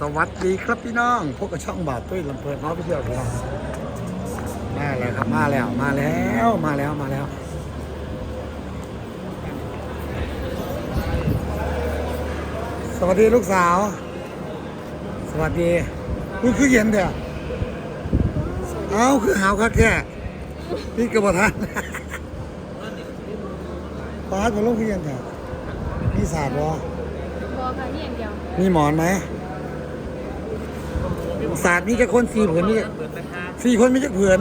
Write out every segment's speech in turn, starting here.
สวัสดีครับพี่น้อง พวกกับช่องบาทตุ้ยลำเพลินน้อยไปเที่ยวพี่น้องมาแล้วครับมาแล้วมาแล้วมาแล้วมาแล้วสวัสดีลูกสาว สวัสดีคุณคือเย็นเถอะเอ้าคือหาวคักแค่พี่กระบทันปาดมาลงคือเย็นเถอะมีศาสตร์วะบอค่ะนี่อย่างเดียวมีหมอนไหม ศาสตร์มีแค่คนสี่ผืนนี่สี่คนมีแค่ผืน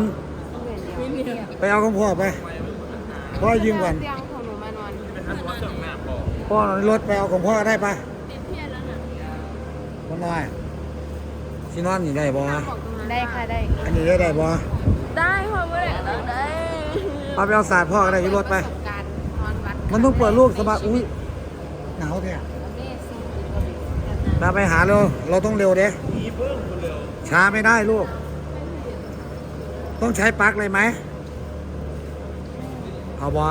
ไม่มีไปเอาของพ่อไปพ่อยืมก่อนเตียงของหนูมานอนพ่อนอนในรถไปเอาของพ่อได้ปะติดเพี้ยนแล้วน่ะมันน้อยที่นอนอยู่ได้บ่บอกตรงนั้นได้ค่ะได้ อันนี้ได้ได้บ่ได้พ่อเมื่อไหร่ก็ได้เอาไปเอาศาสตร์พ่อก็ได้อยู่รถไปการนอนวัดมันต้องเปิดลูกสบายอุ้ยหนาวแท้แม่ซีเราไปหาเร็วเราต้องเร็วเด้ ช้าไม่ได้ลูก ต้องใช้ปลั๊กเลยไหม เอาบ่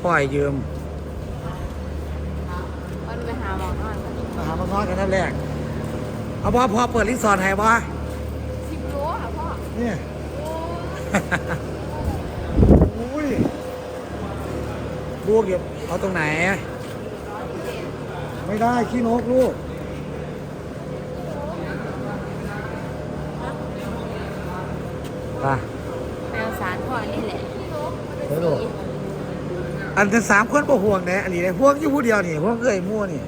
พ่อให้ยืมวันไปหาหมอนอนมาหาพ่อนอนกันนั่นแรก เอาบ่พ่อเปิดรีสอร์ทให้บ่สิบโลค่ะพ่อนี่อุ้ยลูกเดี๋ยวเอาตรงไหน ไม่ได้ขี้นกลูก ไปแมวสารพ่อนี่แหละเดี๋ยวลูกอันที่สามคนบ่ห่วงเนี่ยอันนี้เลยห่วงอยู่ผู้เดียวนี่ห่วงเอ้ยมั่วนี่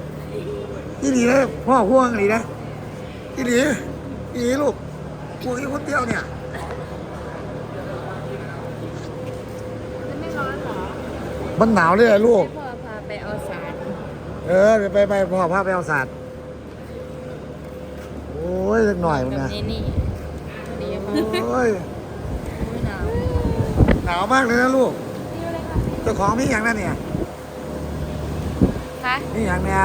ที่นี่เลยพ่อห่วงอันนี้นะที่นี่ที่นี่ลูกห่วงอยู่คนเดียวเนี่ยจะไม่ร้อนเหรอมันหนาวเลยอะลูก พ่อพาไปเอาสารเออเดี๋ยวไปไปพ่อพาไปเอาศาสตร์โอ้ยสักหน่อยมึงกับนะนี่นี่ดีพ่อโอ้ยหนาว หนาวมากเลยนะลูกเจ้าของมีอย่างนั้นเนี่ยคะมีอย่างเนี่ย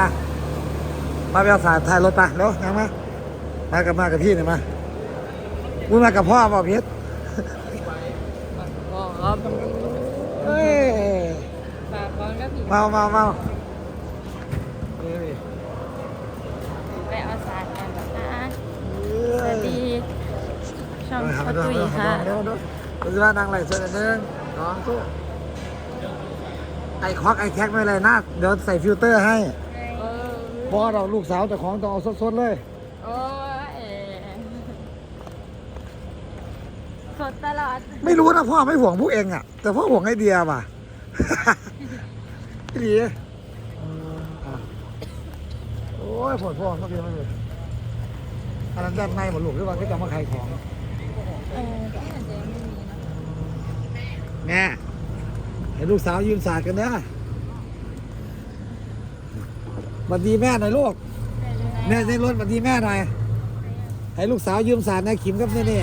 มาไปเอาศาสตร์ถ่ายรถไปแล้วยังมามากับมากับพี่หน่อยมาอุ้ยมากับพ่อเปล่าพีชบอกครับเฮ้ยฝากร้อนก็ผิดเมาเมาเมาเฮ้ยไปเอาสารกันนะคะเฮ้สวัยสดีช่องเออหันพ่ไปอดูตุ้ยหันค่ะไป ดูหันไปดูดูสิว่านางไหลเส้นหนึ่งสองสู้ไอ้ควักไอ้แท็กไม่เลยนะเดี๋ยวใส่ฟิลเตอร์ให้เออเพราะเราลูกสาวเจ้าของต้องเอาสดๆเลย โอ้ยสดตลอด ไม่รู้นะพ่อไม่ห่วงพวกเองอะ แต่พ่อห่วงไอเดียว่ะ พี่ดีอะโอ้ยปวดพ่อเมื่อกี้ไม่เลยอันนั้นด้านในหมดลูกหรือว่าก็จะมาขายของ เออที่อาจจะยังไม่มีนะ แม่ให้ลูกสาวยืมศาสตร์กันเนอะบัดดีแม่หน่อยลูกแม่ในรถบัดดีแม่หน่อยให้ลูกสาวยืมศาสตร์นะขิมกับนี่นี่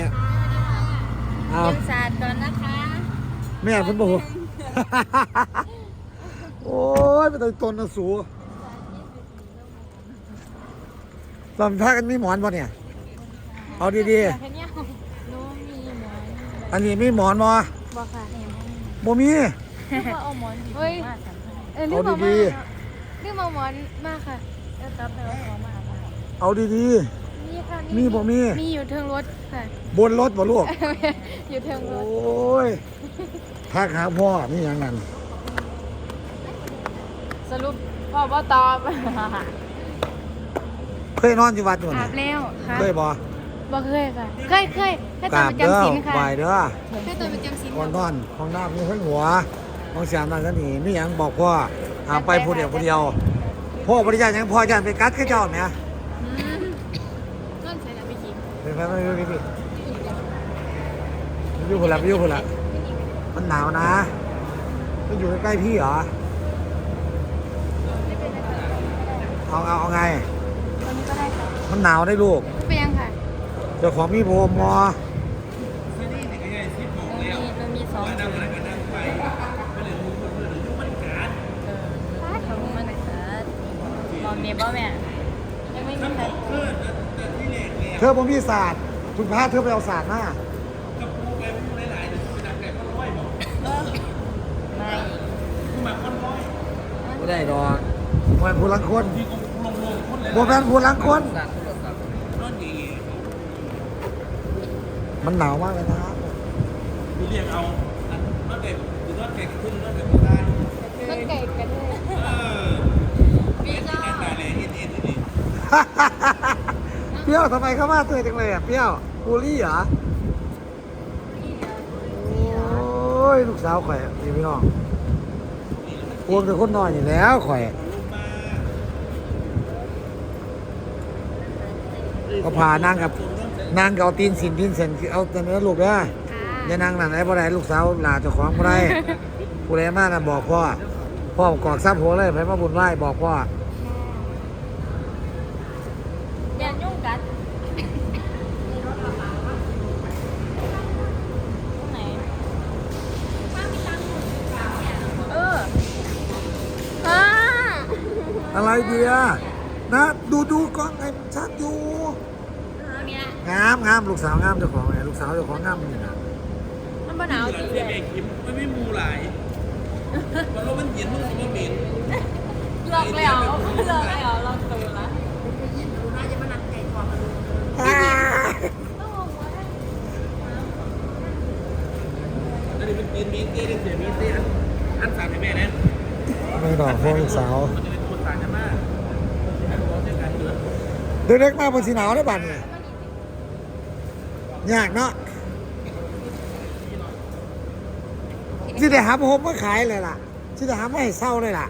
เอายืมสารก่อนนะคะ แม่เพิ่นบอกโอ้ยเป็นตัวตนนะสูลำพักกันมีหมอนป่ะเนี่ย เอาดีแค่เนี้ยหนูมีหมอนๆอันนี้มีหมอนบ่บอกค่ะ บ่มีว่าเอาหมอนเฮ้ยเออลืเอามเอาดี มาลืมเอาหมอนมาค่ะเออครับไปเอาหมอนมาค่ะๆเอาดีมีค่ะมีบ่มี มีอยู่เทิงรถค่ะๆบนรถบ่ลูก อยู่เทิงรโอ้ถยทักหาพ่อนี่อย่างนั้น สรุปพ่อว่าตอบ เคยนอนอยู่วัดอยู่อานี่บแล้วค่ะเคยบ่ บ่เคยค่ะ เคยเคยเคยกตอรานบประเด้อจำศีลค่ะไหวเด้อเคยตอนประจำศีลก่อนนอนห้องน้ำมีทั้งหัวห้องเสียงนั่นก็นี่มีหยังบอกพ่อห้ามไปผู้เดียวผู้เดียว พ่อบริจาคหยังพ่อยันไปกัดคือเจ้าเนี่ยอืมต้นใส่แล้วไปกินเป็นไงไม่รู้พี่พี่อยู่คนละอยู่คนละมันหนาวนะมันอยู่ใกล้ๆพี่เหรอเอาเอาเอาไง ตอนนี้ก็ได้ค่ะมันหนาวได้ลูก เป็นยังค่ะ เจ้าของมีโพมมอมันมีมันมีสองจุดเออของมันขาดมองเมียบ่แม่ยังไม่มีใครเธอผมมีศาสตร์คุณพาเธอไปเอาศาสตร์มาไม่ไม่ได้ดอกมันผู้ลังคนโมแมนผู้ลังคนเมันหนาวมากเลยนะดูเรียกเอาอันนอดเด็กคือนอดเด็กขึ้นนอดเด็กขึ้นได้ต้นไก่กันเลยเออพี่เจ้าแค่ไหนเลยเอ็นเอ็นนี่เปรี้ยวทำไมเข้ามาเตยจังเลยอะเปรี้ยวบูลลี่เหรอโอ้ยลูกสาวข่อยนี่พี่น้องพวงแต่คนน้อยนี่แหล้วข่อยก็พานั่งกับ นั่งกับเอาตีนสินตีนเซนคือเอาแต่เนื้อลูกเด้ออย่านั่งนั่นไหนบ่ได้ลูกสาวหลาเจ้าของบ่ได้ผู้ใดมาน่ะบอกพ่อพ่อกอกซับหัวเลยไปมาบุญไหว้บอกพ่ออย่ายุ่งกันไหนเอออ่าอะไรเดียนะดูดูกล้องไงมันชัดอยู่เอาเนี่ย งามงามลูกสาวงามเจ้าของไงลูกสาวเจ้าของงามนี่นะมันบ่หนาวจริงเรียกเอกคิมไม่ไม่มูหลายมันว่ามันเย็นมันมันเหม็นเลิกแล้วเลิกแล้วเราตื่นละแล้วนี่เป็นตีนมีเต้เสียมีเต้อันอันสารให้แม่นะไม่ดอกพวกลูกสาว มันจะเป็นตัวสารจะมากอันบอกเรื่องการเกิดเด็กๆมาบนสีหนาวได้บัดเนี่ย ยากเนาะที่ได้หาพมมาขายเลยล่ะที่ได้หาไม่ให้เศร้าเลยล่ะ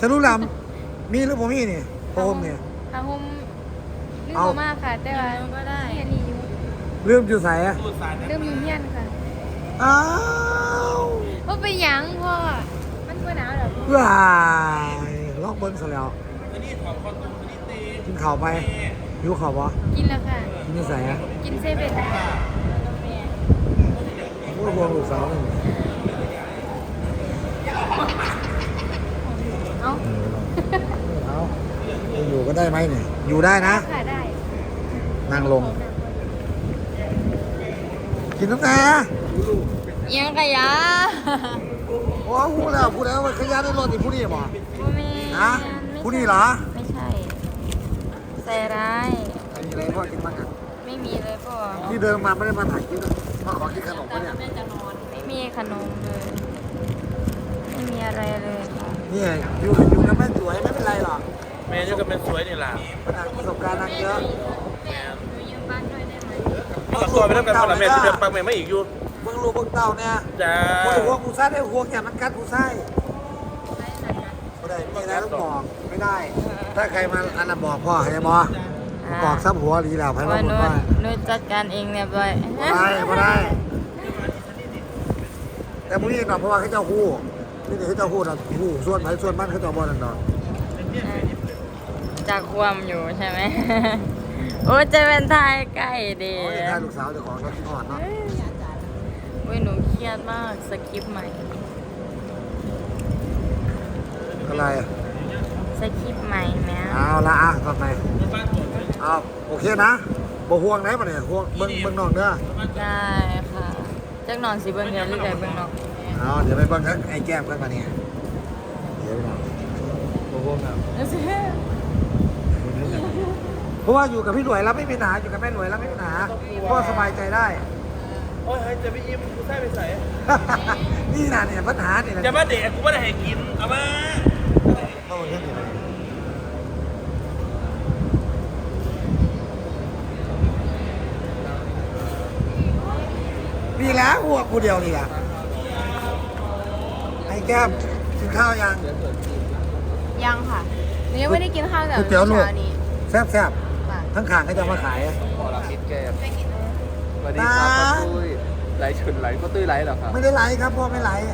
สรุปแล้วมีหรือผมมีนี่พมเนี่ยอาหุมลืมเอาบ่มากค่ะ แต่ว่าก็ได้เฮียนี่อยู่เริ่มอยู่ใส่อะตัวสารลืมอยู่เฮียนค่ะอ้าวว่าไปหยังพ่อมันบ่หนาวดอกว้ายลอกเบิ้งซะแล้วอันนี้ของคอนตรงอันนี้เต้กินข้าวไป หิวข้าวปะกินแล้วค่ะกินที่ใส่อะกินเซเว่นโอ้ยพวงลูกสาวนี่เอ้าเออเอาจะอยู่ก็ได้ไหมเนี่ย อยู่ได้นะ ค่ะได้นั่งลง กินน้ำนายังกะยะโอ้พูดแล้วพูดแล้วว่าขยะในรถนี่ผู้นี่บ่ บ่แม่ฮะผู้นี่เหรอไม่ ใช่ใส่ร้ายอันนี้อะไรพ่อกินบ้างอะไม่มีเลยพ่อ ที่เดินมาไม่ได้มาถ่ายคลิปนะมาขอกินขนมปะเนี่ยไม่มีขนมเลย ไม่มีอะไรเลยค่ะนี่อยู่อยู่กับแม่สวยไม่เป็นไรหรอกแม่ยังก็เป็นสวยนี่ล่ะประสบการณ์นั่งเยอะแม่หนูยืมบ้านด้วยได้ไหมมันก็ตัวไปแล้วกันคนละแม่ที่เดินปังแม่ไม่อีกอยู่เบิ่งลูกเบิ่งเต้าเนี่ยจ้าโอ้ยหัวกูซ่าได้หัวแกมันกัดกูไส้ไม่ได้ไม่ได้ต้องบอก ไม่ได้ ถ้าใครมาอันนั้นบอกพ่อให้บอกบอกซับหัวหรือแล้วให้ว่ามาบหนูอกว่าหนูจัดการเองเรียบร้อยบ่ได้บ่ได้ แต่พวกนี้หน่อยเพราะว่าเขาเจ้าคู่นี่เขาเจ้าคู่นะคู่ส่วนไหนส่วนมันเขาเจ้าบอลนั่นเนาะจากความอยู่ใช่ไหม โอ้จะเป็นทายใกล้ดีโอ้ยถ้าลูกสาวเจ้าของเราที่อ่อนเนาะอุ้ยหนูเครียดมากสคริปต์ใหม่อะไรอะ สคริปต์ใหม่แม่เอาละอะต่อไปเอาโอเคนะบ่ห่วงไหนปะเนี่ยห่วงเบิ่งเบิ่งน้องเด้อได้ค่ะจักนอนสิเบิ่งเดียวหรือไงเบิ่งน้องเอาเดี๋ยวไปเบิ่งกันไอ้แก้มกันมาเนี่ยเดี๋ยวไปน้องบ่ห่วงครับเพราะว่าอยู่กับพี่หน่วยแล้วไม่มีปัญหาอยู่กับแม่หน่วยแล้วไม่มีปัญหาพ่อสบายใจได้โอ้ยจะไปยิ้มกูใส่ไปใส่นี่นะเนี่ยปัญหาเนี่ยนะจะมาเด็กกูไม่ได้ให้กินเอามาเข้ามาเรื่องอะไร นี่แหละหัวกูเดียวนี่แหละไอ้แก้มกินข้าวยังยังค่ะหนูยังไม่ได้กินข้าวแต่ก๋วยเตี๋ยวลูกเช้านี้แซ่บแซ่บค่ะๆทั้งขางก็จะมาขายอะขอรับคิดแก้มสวัสดีครับป้าตุ้ยไลฟ์ชุนไลฟ์ป้าตุ้ยไลฟ์เหรอครับไม่ได้ไลฟ์ครับพ่อไม่ไลฟ์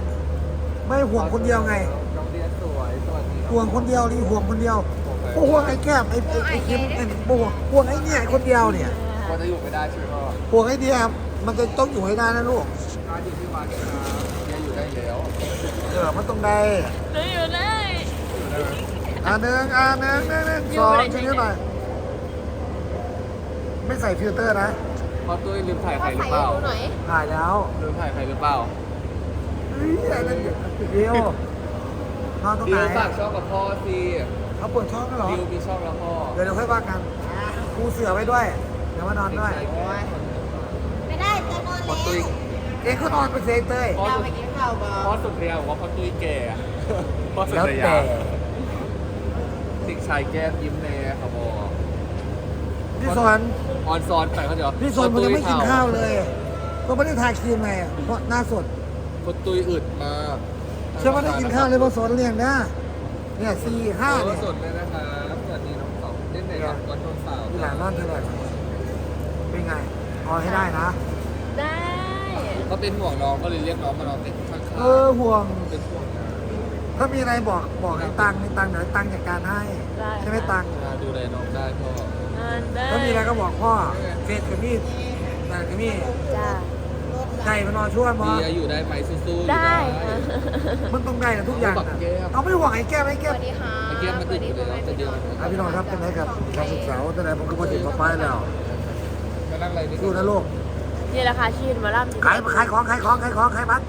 ไม่ห่วงคนเดียวไง น้องเรียนสวยสวัสดีครับห่วงคนเดียวนี่ห่วงคนเดียวโอ้ห่วงไอ้แก้มไอ้ไอ้ไอ้คิมไอ้ห่วงห่วงไอ้เนี่ยไอ้คนเดียวเนี่ยว่าจะอยู่ไม่ได้ใช่ไหมพ่อห่วงไอ้เดียมั นจะต้องอยู่ให้ได้นะลูกมาอยู่ที่มาเนี่ยนะเนี่ยอยู่ได้แล้วเออมันต้องได้หนูอยู่ได้อ่าหนึ่งอ่าหนึ่งหนึ่งหนึ่งอยู่สองไหนชิ้นนี้หน่อยไม่ใส่ฟิลเตอร์นะป้าตุ้ยลืมถ่ายใครหรือเปล่าถ่ายแล้วลืมถ่ายใครหรือเปล่าเฮ้ยอะไรเนี่ยเดียวนอนตรงไหดินวฝากช่องกับพ่อสิเขาเปิดช่องกันเหรอดิวมีช่องแล้วพ่อเดี๋ยวเดี๋ยวค่อยว่ากันกูเสือไว้ด้วยดี๋ยวมานอนด้วย ไม่ได้จะนอน พอแล้วตุ้ยเอ็งเขานอนเป็นเซเต้ยพ่อสุดพ่อสุดเรียบอกว่าพ่อตุ้ยแก่อะพ่อสุดแล้วเรียแต่ติ๊กชายแก้มยิ้มแน่ครับบอกพี่สอนออนซอนไปเขาเดี๋ยวพี่สอนผมยังไม่กินข้าวเลยก็ไม่ได้ทาครีมไงเพราะหน้าสดพ่อตุ้ยอึดมากเชื่อว่าได้กินข้าวเลยเพราะสอนเลี้ยงนะเนี่ยสี่ห้าพ่อเนี่ย สดเลยนะครับสวัสดีน้องสองเล่นไหนครับวันโทนสาว ที่หลานนอนเท่าไหร่เป็นไงเอาให้ได้นะ ได้ก็เป็นห่วงน้องก็เลยเรียกน้องมานอนติดข้างเออห่วงๆเป็นห่วงนะถ้ามีอะไรบอกบอกให้ตังค์ให้ตังค์เดี๋ยวให้ตังค์จัดการให้ใช่ไหมตังค์ดูแลน้องได้พ่ออ่าได้ถ้ามีอะไรก็บอกพ่อเฟซกับมี่แต่กับมี่จ้าไก่มานอนช่วยมอดีอะอยู่ได้ไหมสู้ๆอยู่ได้มันต้องได้นะทุกอย่างนะเอาไม่ห่วงไอ้แก้มไอ้แก้มไอ้เกียมมันติดอยู่แล้วแต่เดียวอะพี่น้องครับเป็นไงกับการศึกษาตั้งแต่ผมก็มาถึงมาไปแล้วมานั่งอะไรนี่ดูนะลูก นี่แหละค่ะชีวิตหมาล่ำขายขายของขายของขายของขายบัตร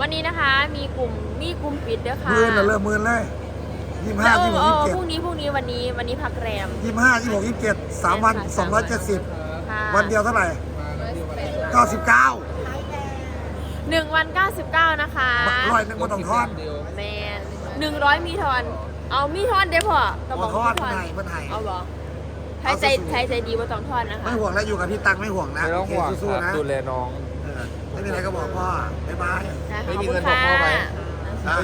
วันนี้นะคะ มีกลุ่มมีกลุ่มปิดด้วยค่ะหมื่นละเริ่มหมื่นเลยยี่สิบห้าเอยี่อสิบหกเอยี่สิบเจ็ดอพรุ่งนี้พรุ่งนี้วันนี้วันนี้พักแรมยี่สิบห้ายี่สิบหกยี่สิบเจ็ดสามวันสองร้อยเจ็ดสิบค่ะวันเดียวเท่าไหร่เก้าสิบเก้าหนึ่งวัน99นะคะร้อยหนึ่งบนต้องทอนแมนหนึ่งร้อยมีทอน เอามีทอนเด้อพ่อต้องบอกบ่ทอนมีไหนบ่ไหนเอาบอก ใช้ใจใช้ใจดีว่าต้องทอนนะคะ ไม่ห่วงแล้วอยู่กับพี่ตังไม่ห่วงนะไม่ต้องห่วงโเคสู้ครับๆนะดูแลน้อง เออไม่มีอะไรก็บอกพ่อบ๊ายบายนะคะไม่มีขอบคุณเงินบอกพ่อไหมค่ะนะ